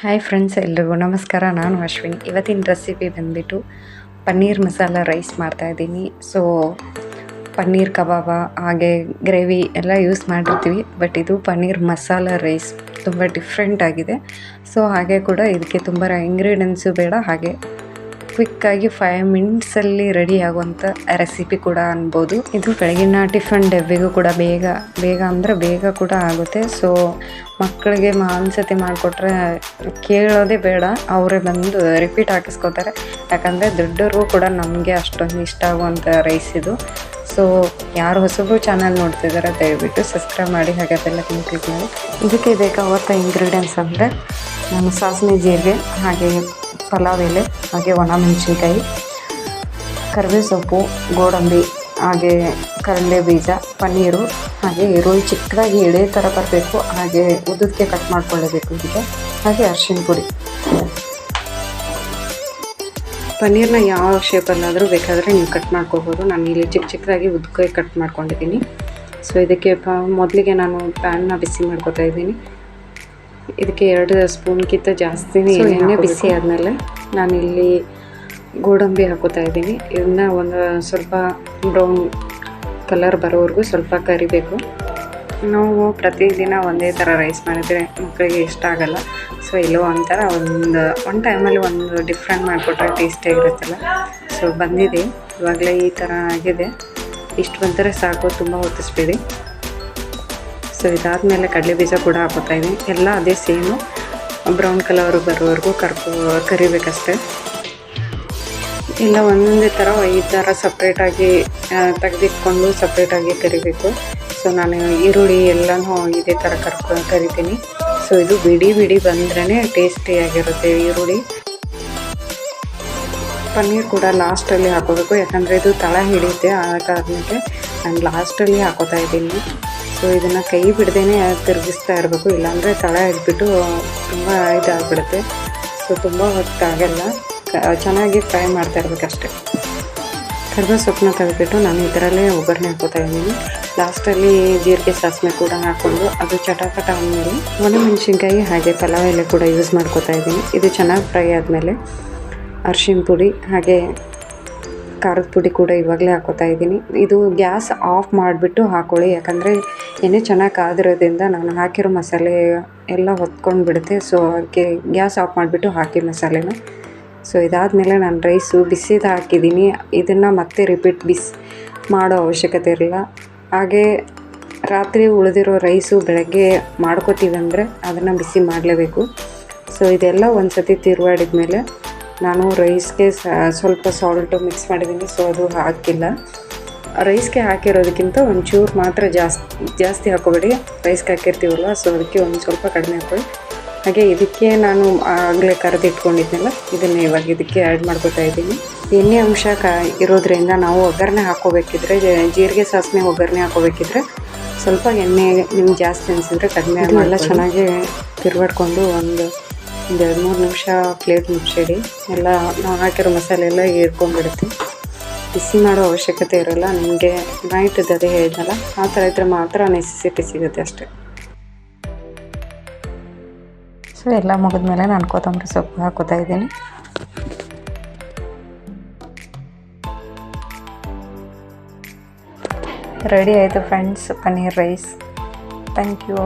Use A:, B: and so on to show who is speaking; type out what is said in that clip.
A: Hi friends ಎಲ್ರಿಗೂ ನಮಸ್ಕಾರ. ನಾನು ಅಶ್ವಿನಿ. ಇವತ್ತಿನ ರೆಸಿಪಿ ಬಂದ್ಬಿಟ್ಟು ಪನ್ನೀರ್ ಮಸಾಲ ರೈಸ್ ಮಾಡ್ತಾಯಿದ್ದೀನಿ ಸೊ ಪನ್ನೀರ್ ಕಬಾಬ, ಹಾಗೆ ಗ್ರೇವಿ ಎಲ್ಲ ಯೂಸ್ ಮಾಡಿರ್ತೀವಿ ಬಟ್ ಇದು ಪನ್ನೀರ್ ಮಸಾಲ ರೈಸ್ ತುಂಬ ಡಿಫ್ರೆಂಟ್ ಆಗಿದೆ. ಸೊ ಹಾಗೆ ಕೂಡ ಇದಕ್ಕೆ ತುಂಬ ಇಂಗ್ರೀಡಿಯೆಂಟ್ಸು ಬೇಡ, ಹಾಗೆ ಕ್ವಿಕ್ಕಾಗಿ ಫೈವ್ ಮಿನಿಟ್ಸಲ್ಲಿ ರೆಡಿ ಆಗುವಂಥ ರೆಸಿಪಿ ಕೂಡ ಅನ್ಬೋದು. ಇದು ಬೆಳಗಿನ ಟಿಫನ್ ಡಬ್ಬಿಗೂ ಕೂಡ ಬೇಗ ಬೇಗ ಅಂದರೆ ಬೇಗ ಕೂಡ ಆಗುತ್ತೆ. ಸೊ ಮಕ್ಕಳಿಗೆ ಮಾ ಒಂದ್ಸತಿ ಮಾಡಿಕೊಟ್ರೆ ಕೇಳೋದೇ ಬೇಡ. ಅವರೇ ಬಂದು ರಿಪೀಟ್ ಹಾಕಿಸ್ಕೊತಾರೆ. ಯಾಕಂದರೆ ದೊಡ್ಡವರು ಕೂಡ ನಮಗೆ ಅಷ್ಟೊಂದು ಇಷ್ಟ ಆಗುವಂಥ ರೈಸ್ ಇದು. ಸೊ ಯಾರು ಹೊಸಬ್ರು ಚಾನಲ್ ನೋಡ್ತಿದ್ದಾರೆ ದಯವಿಟ್ಟು ಸಬ್ಸ್ಕ್ರೈಬ್ ಮಾಡಿ ಹಾಗೆ ಅದೆಲ್ಲ ಕ್ಲಿಕ್ ಮಾಡಿ. ಇದಕ್ಕೆ ಬೇಕಾಗುವಂಥ ಇಂಗ್ರೀಡಿಯೆಂಟ್ಸ್ ಅಂದರೆ ನಾನು ಸಾಸಿವೆ ಜೀರಿಗೆ ಹಾಗೆ ಪಲಾವ್ ಎಲೆ, ಹಾಗೆ ಒಣ ಮೆಣಸಿನ್ಕಾಯಿ ಕರಿಬೇವು ಸೊಪ್ಪು, ಗೋಡಂಬಿ, ಹಾಗೆ ಕರಳೆ ಬೀಜ, ಪನ್ನೀರು, ಹಾಗೆ ಈರುಳ್ಳಿ ಚಿಕ್ಕದಾಗಿ ಎಳೆ ಥರ ಬರಬೇಕು, ಹಾಗೆ ಉದ್ದಕ್ಕೆ ಕಟ್ ಮಾಡ್ಕೊಳ್ಳೇಬೇಕು ಇದಕ್ಕೆ ಹಾಗೆ ಅರ್ಶಿನ ಪುಡಿ. ಪನ್ನೀರ್ನ ಯಾವ ಶೇಪಲ್ಲಾದರೂ ಬೇಕಾದರೆ ನೀವು ಕಟ್ ಮಾಡ್ಕೋಬೋದು. ನಾನು ಇಲ್ಲಿ ಚಿಕ್ಕ ಚಿಕ್ಕದಾಗಿ ಉದ್ದಕ್ಕೆ ಕಟ್ ಮಾಡ್ಕೊಂಡಿದ್ದೀನಿ. ಸೊ ಇದಕ್ಕೆ ಮೊದಲಿಗೆ ನಾನು ಪ್ಯಾನ್ನ ಬಿಸಿ ಮಾಡ್ಕೋತಾ ಇದ್ದೀನಿ. ಇದಕ್ಕೆ ಎರಡು ಸ್ಪೂನ್ಗಿಂತ ಜಾಸ್ತಿನೇ ಎಣ್ಣೆ ಬಿಸಿ ಆದಮೇಲೆ ನಾನಿಲ್ಲಿ ಗೋಡಂಬಿ ಹಾಕೋತಾ ಇದ್ದೀನಿ. ಇದನ್ನ ಒಂದು ಸ್ವಲ್ಪ ಬ್ರೌನ್ ಕಲರ್ ಬರೋವರೆಗೂ ಸ್ವಲ್ಪ ಕರಿಬೇಕು. ನಾವು ಪ್ರತಿದಿನ ಒಂದೇ ಥರ ರೈಸ್ ಮಾಡಿದರೆ ಮಕ್ಕಳಿಗೆ ಇಷ್ಟ ಆಗಲ್ಲ. ಸೊ ಇಲ್ಲೋ ಒಂಥರ ಒಂದು ಒನ್ ಟೈಮಲ್ಲಿ ಒಂದು ಡಿಫ್ರೆಂಟ್ ಮಾಡಿಕೊಟ್ರೆ ಟೇಸ್ಟಿಯಾಗಿರುತ್ತಲ್ಲ ಸೊ ಬಂದಿದೆ. ಇವಾಗಲೇ ಈ ಥರ ಆಗಿದೆ. ಇಷ್ಟು ಬಂದರೆ ಸಾಕು. ತುಂಬ ಹೊತ್ತಿಸ್ಬೇಡಿ. ಸೊ ಇದಾದಮೇಲೆ ಕಡಲೆ ಬೀಜ ಕೂಡ ಹಾಕೋತಾ ಇದ್ದೀನಿ ಎಲ್ಲ ಅದೇ ಸೇಮು ಬ್ರೌನ್ ಕಲರ್ ಬರೋವರೆಗೂ ಕರ್ಕೊ, ಕರಿಬೇಕಷ್ಟೆ. ಇಲ್ಲ, ಒಂದೊಂದೇ ಥರ ಈ ಥರ ಸಪ್ರೇಟಾಗಿ ತೆಗೆದಿಟ್ಕೊಂಡು ಸಪ್ರೇಟಾಗಿ ಕರಿಬೇಕು. ಸೊ ನಾನು ಈರುಳ್ಳಿ ಎಲ್ಲನೂ ಇದೇ ಥರ ಕರ್ಕೊ ಕರಿತೀನಿ. ಸೊ ಇದು ಬಿಡಿ ಬಿಡಿ ಬಂದ್ರೇ ಟೇಸ್ಟಿಯಾಗಿರುತ್ತೆ ಈರುಳ್ಳಿ. ಪನ್ನೀರ್ ಕೂಡ ಲಾಸ್ಟಲ್ಲಿ ಹಾಕೋಬೇಕು. ಯಾಕಂದರೆ ಇದು ತಳ ಹಿಡಿಯುತ್ತೆ ಆ ಕಾರಣಕ್ಕೆ ನಾನು ಲಾಸ್ಟಲ್ಲಿ ಹಾಕೋತಾ ಇದ್ದೀನಿ. ಸೊ ಇದನ್ನು ಕೈ ಬಿಡದೇನೆ ತಿರುಗಿಸ್ತಾ ಇರಬೇಕು, ಇಲ್ಲಾಂದರೆ ತಳ ಇಟ್ಬಿಟ್ಟು ತುಂಬ ಇದಾಗ್ಬಿಡುತ್ತೆ. ಸೊ ತುಂಬ ಹೊತ್ತಾಗಲ್ಲ ಚೆನ್ನಾಗಿ ಫ್ರೈ ಮಾಡ್ತಾ ಇರಬೇಕಷ್ಟೆ. ಕರ್ಬ ಸೊಪ್ಪನ್ನ ತೆಗೆದ್ಬಿಟ್ಟು ನಾನು ಇದರಲ್ಲೇ ಒಗ್ಗರಣೆ ಹಾಕೋತಾ ಇದ್ದೀನಿ. ಲಾಸ್ಟಲ್ಲಿ ಜೀರಿಗೆ ಸಾಸಿವೆ ಕೂಡ ಹಾಕ್ಕೊಂಡು ಅದು ಚಟಾಪಟ ಆದಮೇಲೆ ಒಣಮೆಣಸಿನ್ಕಾಯಿ ಹಾಗೆ ಪಲಾವ್ ಎಲೆ ಕೂಡ ಯೂಸ್ ಮಾಡ್ಕೋತಾ ಇದ್ದೀನಿ. ಇದು ಚೆನ್ನಾಗಿ ಫ್ರೈ ಆದಮೇಲೆ ಅರ್ಶಿನ ಪುಡಿ ಹಾಗೆ ಖಾರದ ಪುಡಿ ಕೂಡ ಇವಾಗಲೇ ಹಾಕೋತಾ ಇದ್ದೀನಿ. ಇದು ಗ್ಯಾಸ್ ಆಫ್ ಮಾಡಿಬಿಟ್ಟು ಹಾಕೊಳ್ಳಿ. ಯಾಕಂದರೆ ಎಣ್ಣೆ ಚೆನ್ನಾಗಿ ಕಾದಿರೋದ್ರಿಂದ ನಾನು ಹಾಕಿರೋ ಮಸಾಲೆ ಎಲ್ಲ ಹೊತ್ಕೊಂಡು ಬಿಡುತ್ತೆ ಸೊ ಅದಕ್ಕೆ ಗ್ಯಾಸ್ ಆಫ್ ಮಾಡಿಬಿಟ್ಟು ಹಾಕಿ ಮಸಾಲೆನ. ಸೊ ಇದಾದಮೇಲೆ ನಾನು ರೈಸು ಬಿಸಿದ ಹಾಕಿದ್ದೀನಿ. ಇದನ್ನು ಮತ್ತೆ ರಿಪೀಟ್ ಬಿಸಿ ಮಾಡೋ ಅವಶ್ಯಕತೆ ಇರಲಿಲ್ಲ ಹಾಗೆ ರಾತ್ರಿ ಉಳಿದಿರೋ ರೈಸು ಬೆಳಗ್ಗೆ ಮಾಡ್ಕೋತೀವಿ ಅಂದರೆ ಅದನ್ನು ಬಿಸಿ ಮಾಡಲೇಬೇಕು. ಸೊ ಇದೆಲ್ಲ ಒಂದು ಸತಿ ತಿರುವಾಡಿದ ಮೇಲೆ ನಾನು ರೈಸ್ಗೆ ಸ್ವಲ್ಪ ಸಾಲ್ಟು ಮಿಕ್ಸ್ ಮಾಡಿದ್ದೀನಿ ಸೊ ಅದು ಹಾಕಿಲ್ಲ. ರೈಸ್ಗೆ ಹಾಕಿರೋದಕ್ಕಿಂತ ಒಂಚೂರು ಮಾತ್ರ ಜಾಸ್ತಿ ಜಾಸ್ತಿ ಹಾಕೋಬೇಡಿ ರೈಸ್ಗೆ ಹಾಕಿರ್ತೀವಲ್ವ ಸೊ ಅದಕ್ಕೆ ಒಂದು ಸ್ವಲ್ಪ ಕಡಿಮೆ ಹಾಕೊಳ್ಳಿ ಹಾಗೆ ಇದಕ್ಕೆ ನಾನು ಆಗಲೇ ಕರೆದಿಟ್ಕೊಂಡಿದ್ದೆಲ್ಲ ಇದನ್ನು ಇವಾಗ ಇದಕ್ಕೆ ಆ್ಯಡ್ ಮಾಡ್ಕೋತಾ ಇದ್ದೀನಿ. ಎಣ್ಣೆ ಅಂಶ ಕ ಇರೋದ್ರಿಂದ ನಾವು ಒಗ್ಗರಣೆ ಹಾಕೋಬೇಕಿದ್ರೆ ಜೀರಿಗೆ ಸಾಸಿವೆ ಒಗ್ಗರಣೆ ಹಾಕೋಬೇಕಿದ್ರೆ ಸ್ವಲ್ಪ ಎಣ್ಣೆ ನಿಮ್ಗೆ ಜಾಸ್ತಿ ಅನಿಸಿದ್ರೆ ಕಡಿಮೆ ಎಲ್ಲ ಚೆನ್ನಾಗಿ ತಿರುಗಾಡ್ಕೊಂಡು ಒಂದು ಒಂದು ಎರಡು ಮೂರು ನಿಮಿಷ ಪ್ಲೇಟ್ ಮುಚ್ಚಿಡಿ. ಎಲ್ಲ ನಾವು ಹಾಕಿರೋ ಮಸಾಲೆ ಎಲ್ಲ ಹೀರ್ಕೊಂಡ್ಬಿಡುತ್ತೆ. ಬಿಸಿ ಮಾಡೋ ಅವಶ್ಯಕತೆ ಇರೋಲ್ಲ, ನಿಮಗೆ ನೈಟ್ ಅದೇ ಹೇಳಿದ್ನಲ್ಲ, ಆ ಥರ ಇದ್ದರೆ ಮಾತ್ರ ನೆಸೆಸಿಟಿ ಸಿಗುತ್ತೆ ಅಷ್ಟೇ. ಸೊ ಎಲ್ಲ ಮುಗಿದ್ಮೇಲೆ ನಾನು ಕೊತ್ತಂಬರಿ ಸೊಪ್ಪು ಹಾಕೋತಾ ಇದ್ದೀನಿ. ರೆಡಿ ಆಯಿತು friends paneer rice thank you